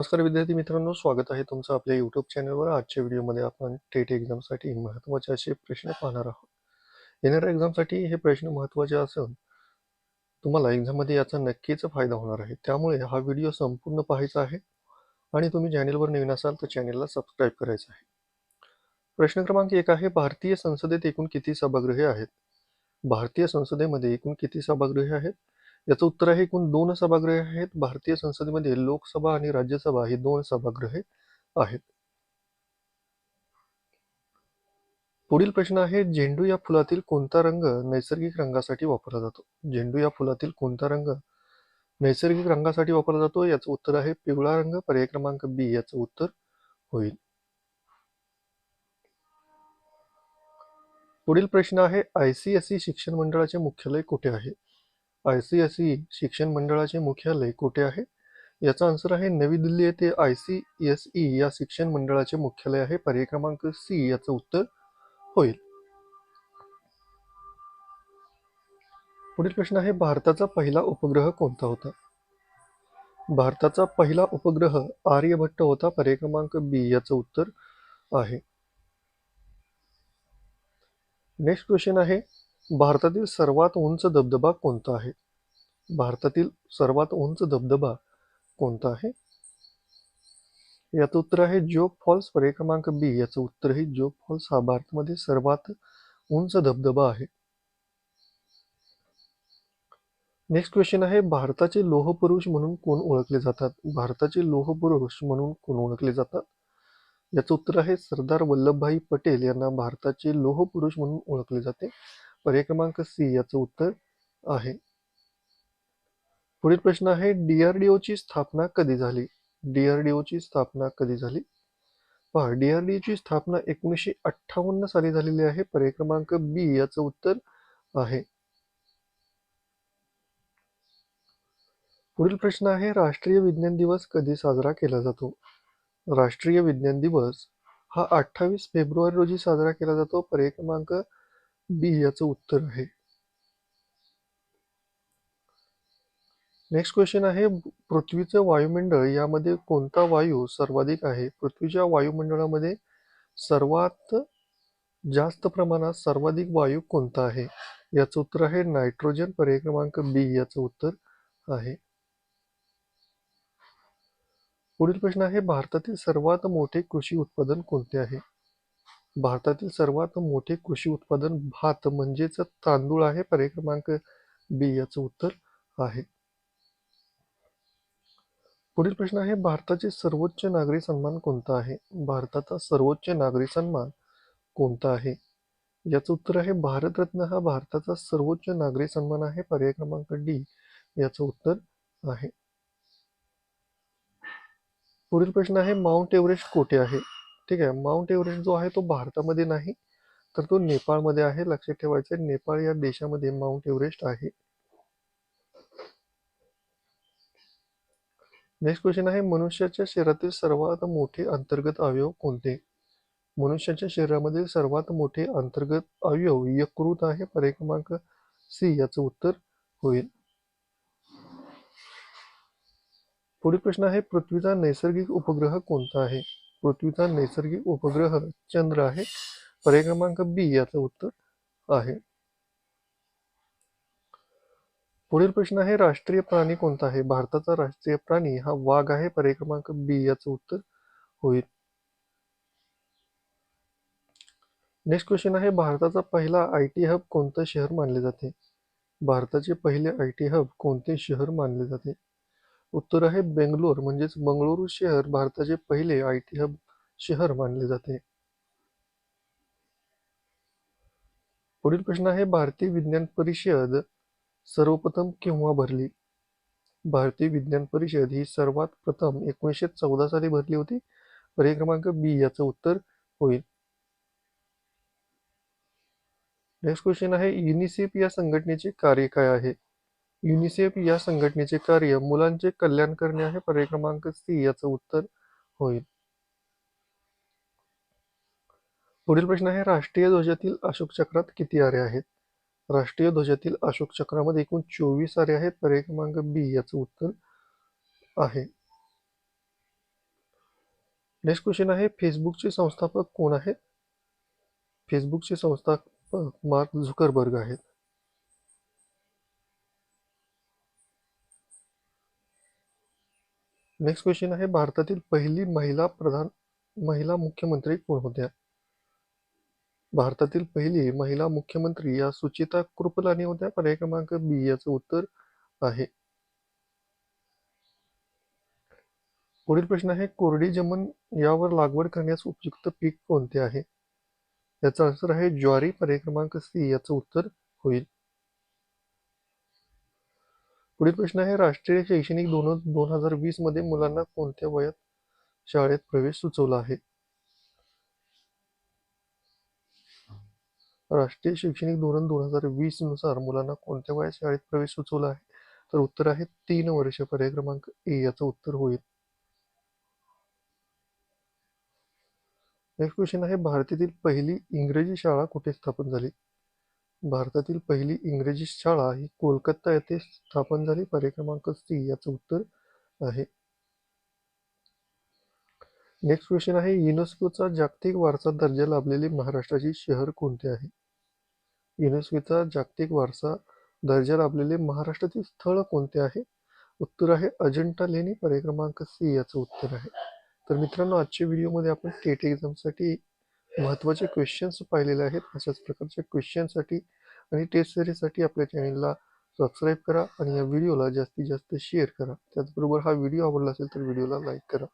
नमस्कार विद्यार्थी मित्रांनो स्वागत आहे तुमचं आपल्या युट्यूब चॅनलवर आजच्या व्हिडिओमध्ये आपण टेट एक्झामसाठी महत्त्वाचे असे प्रश्न पाहणार आहोत. येणाऱ्या एक्झामसाठी हे प्रश्न महत्त्वाचे असून तुम्हाला एक्झाममध्ये याचा नक्कीच फायदा होणार आहे. त्यामुळे हा व्हिडिओ संपूर्ण पाहायचा आहे आणि तुम्ही चॅनेलवर नवीन असाल तर चॅनेलला सबस्क्राईब करायचं आहे. प्रश्न क्रमांक एक आहे भारतीय संसदेत एकूण किती सभागृहे आहेत? भारतीय संसदेमध्ये एकूण किती सभागृहे आहेत? याचं उत्तर आहे एकूण दोन सभागृहे आहेत. भारतीय संसदेमध्ये लोकसभा आणि राज्यसभा ही दोन सभागृहे आहेत. पुढील प्रश्न आहे झेंडू या फुलातील कोणता रंग नैसर्गिक रंगासाठी वापरला जातो? झेंडू या फुलातील कोणता रंग नैसर्गिक रंगासाठी वापरला जातो? याचं उत्तर आहे पिवळा रंग. पर्याय क्रमांक बी याचं उत्तर होईल. पुढील प्रश्न आहे आयसीएसई शिक्षण मंडळाचे मुख्यालय कुठे आहे? आयसीएसई शिक्षण मंडळाचे मुख्यालय कुठे आहे? याचा आन्सर आहे नवी दिल्ली येथे आय सी एस ई या शिक्षण मंडळाचे मुख्यालय आहे. पर्याय क्रमांक सी याचं उत्तर होईल. पुढील प्रश्न आहे भारताचा पहिला उपग्रह कोणता होता? भारताचा पहिला उपग्रह आर्यभट्ट होता. पर्याय क्रमांक बी याचं उत्तर आहे. नेक्स्ट क्वेश्चन आहे भारतातील सर्वात उंच धबधबा कोणता आहे? भारतातील सर्वात उंच धबधबा कोणता आहे? याचं उत्तर आहे जोग फॉल्स. पर्याय क्रमांक बी. याचं उत्तर हे जोग फॉल्स. हा भारतामध्ये सर्वात उंच धबधबा आहे. नेक्स्ट क्वेश्चन आहे भारताचे लोहपुरुष म्हणून कोण ओळखले जातात? भारताचे लोहपुरुष म्हणून कोण ओळखले जातात? याचं उत्तर आहे सरदार वल्लभभाई पटेल यांना भारताचे लोहपुरुष म्हणून ओळखले जाते. पर्याय क्रमांक सी याचं उत्तर आहे. पुढील प्रश्न आहे डीआरडीओची स्थापना कधी झाली? डीआरडीओची स्थापना कधी झाली? पहा डीआरडीओची स्थापना एकोणीसशे अठ्ठावन्न साली झालेली आहे. पर्याय क्रमांक बी याचं उत्तर आहे. पुढील प्रश्न आहे राष्ट्रीय विज्ञान दिवस कधी साजरा केला जातो? राष्ट्रीय विज्ञान दिवस हा अठ्ठावीस फेब्रुवारी रोजी साजरा केला जातो. पर्याय क्रमांक बी याचं उत्तर आहे. नेक्स्ट क्वेश्चन आहे पृथ्वीचं वायुमंडळ यामध्ये कोणता वायू सर्वाधिक आहे? पृथ्वीच्या वायुमंडळामध्ये सर्वात जास्त प्रमाणात सर्वाधिक वायू कोणता आहे? याचं उत्तर आहे नायट्रोजन पर्याय क्रमांक बी याचं उत्तर आहे. पुढील प्रश्न आहे भारतातील सर्वात मोठे कृषी उत्पादन कोणते आहे? भारतातील सर्वात मोठे कृषी उत्पादन भात म्हणजेच तांदूळ आहे पर्याय क्रमांक बी याचं उत्तर आहे. पुढील प्रश्न आहे भारताचे सर्वोच्च नागरी सन्मान कोणता आहे? भारताचा सर्वोच्च नागरी सन्मान कोणता आहे? याचं उत्तर आहे भारतरत्न हा भारताचा सर्वोच्च नागरी सन्मान आहे पर्याय क्रमांक डी याचं उत्तर आहे. पुढील प्रश्न आहे माउंट एव्हरेस्ट कोठे आहे? ठीक आहे. माउंट एव्हरेस्ट जो आहे तो भारतामध्ये नाही तर तो नेपाळमध्ये आहे. लक्षात ठेवायचं आहे नेपाळ या देशामध्ये माउंट एव्हरेस्ट आहे. नेक्स्ट क्वेश्चन आहे मनुष्याच्या शरीरातील सर्वात मोठे अंतर्गत अवयव कोणते? मनुष्याच्या शरीरामधील सर्वात मोठे अंतर्गत अवयव यकृत आहे. पर्याय क्रमांक सी याचं उत्तर होईल. पुढील प्रश्न आहे पृथ्वीचा नैसर्गिक उपग्रह कोणता आहे? पृथ्वीचा नैसर्गिक उपग्रह चंद्र आहे. पर्याय क्रमांक बी याचं उत्तर आहे. पुढील प्रश्न आहे राष्ट्रीय प्राणी कोणता आहे? भारताचा राष्ट्रीय प्राणी हा वाघ आहे. पर्याय क्रमांक बी याचं उत्तर होईल. नेक्स्ट क्वेश्चन आहे भारताचा पहिला आय टी हब कोणतं शहर मानले जाते? भारताचे पहिले आय टी हब कोणते शहर मानले जाते? उत्तर आहे बेंगलोर म्हणजेच बंगळुरू शहर भारताचे पहिले आय टी हब शहर मानले जाते. पुढील प्रश्न आहे भारतीय विज्ञान परिषद सर्वप्रथम केव्हा भरली? भारतीय विज्ञान परिषद ही सर्वात प्रथम एकोणीसशे चौदा साली भरली होती. पर्याय क्रमांक बी याचं उत्तर होईल. नेक्स्ट क्वेश्चन आहे युनिसेफ या संघटनेचे कार्य काय आहे? युनिसेफ या संघटनेचे कार्य मुलांचे कल्याण करणे आहे. पर्याय क्रमांक सी याचं उत्तर होईल. पुढील प्रश्न आहे राष्ट्रीय ध्वजातील अशोक चक्रात किती आरे आहेत? राष्ट्रीय ध्वजातील अशोक चक्रामध्ये एकूण चोवीस आरे आहेत. पर्याय क्रमांक बी याचं उत्तर आहे. नेक्स्ट क्वेश्चन आहे फेसबुकचे संस्थापक कोण आहेत? फेसबुकचे संस्थापक मार्क झुकरबर्ग आहेत. नेक्स्ट क्वेश्चन आहे भारतातील पहिली महिला प्रधान महिला मुख्यमंत्री कोण होत्या? भारतातील पहिली महिला मुख्यमंत्री या सुचिता कृपलानी होत्या पर्याय क्रमांक बी याचं उत्तर आहे. पुढील प्रश्न आहे कोरडी जमन यावर लागवड करण्यास उपयुक्त पीक कोणते आहे? याचा आन्सर आहे ज्वारी पर्याय क्रमांक सी याचं उत्तर होईल. पुढील प्रश्न आहे राष्ट्रीय शैक्षणिक धोरण दोन हजार वीसमध्ये मुलांना कोणत्या वयात शाळेत प्रवेश सुचवला आहे? राष्ट्रीय शैक्षणिक धोरण दोन हजार वीसनुसार मुलांना कोणत्या वयात शाळेत प्रवेश सुचवला आहे? तर उत्तर आहे तीन वर्ष पर्याय क्रमांक ए याचं उत्तर होईल. नेक्स्ट क्वेश्चन आहे भारतातील पहिली इंग्रजी शाळा कुठे स्थापन झाली? भारतातील पहिली इंग्रजी शाळा ही कोलकाता येथे स्थापन झाली. पर्याय क्रमांक सी याचं उत्तर आहे. नेक्स्ट क्वेश्चन आहे. युनेस्कोचा जागतिक वारसा दर्जा लाभलेले महाराष्ट्राचे शहर कोणते आहे? युनेस्कोचा जागतिक वारसा दर्जा लाभलेले महाराष्ट्रातील स्थळ कोणते आहे? उत्तर आहे अजंठा लेणी. पर्याय क्रमांक सी याचं उत्तर आहे. तर मित्रांनो आजच्या व्हिडिओमध्ये आपण टेट एक्झामसाठी महत्त्वाचे क्वेश्चन्स पाहिलेले आहेत. अशाच प्रकारच्या क्वेश्चनसाठी आणि टेस्ट सिरीजसाठी आपल्या चॅनलला सबस्क्राईब करा आणि या व्हिडिओला जास्तीत जास्त शेअर करा. त्याचबरोबर हा व्हिडिओ आवडला असेल तर व्हिडिओला लाईक करा.